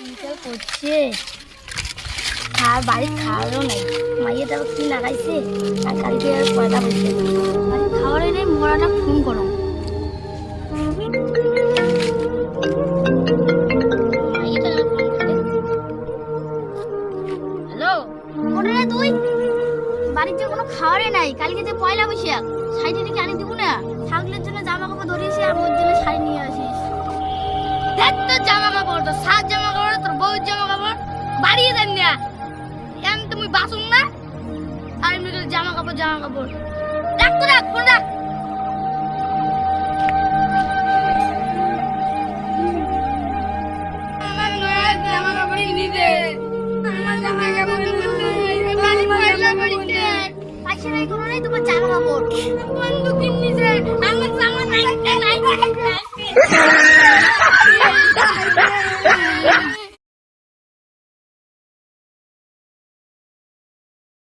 বিকাল করছে আর বাড়ি খাওয়ারও নেই মাইয়েটা কি লাগাইছে আর কালকে আর পয়দা হচ্ছে বাড়ি খাওয়ারই নেই মোড়াটা ফোন করো হ্যালো কোনে রে কোনো খাওয়ারই নাই। কালকে যে পয়লা বৈশাখ, সাইডে কি আনি দিব না। ছাগলের জন্য জামা কাপড় ধরিয়েছি। দেখ তো জামা কাপড় তো সাত জামা কাপড়, তোর বউয়ের জামা কাপড়, বাড়িয়ে দেন না। এমন তুমি বাসুন না। আর এমনি জামা কাপড় জামা কাপড়। রাখ তো, রাখ, ফোন রাখ। তোমার জামা কাপড়। বন্ধু কিনিছে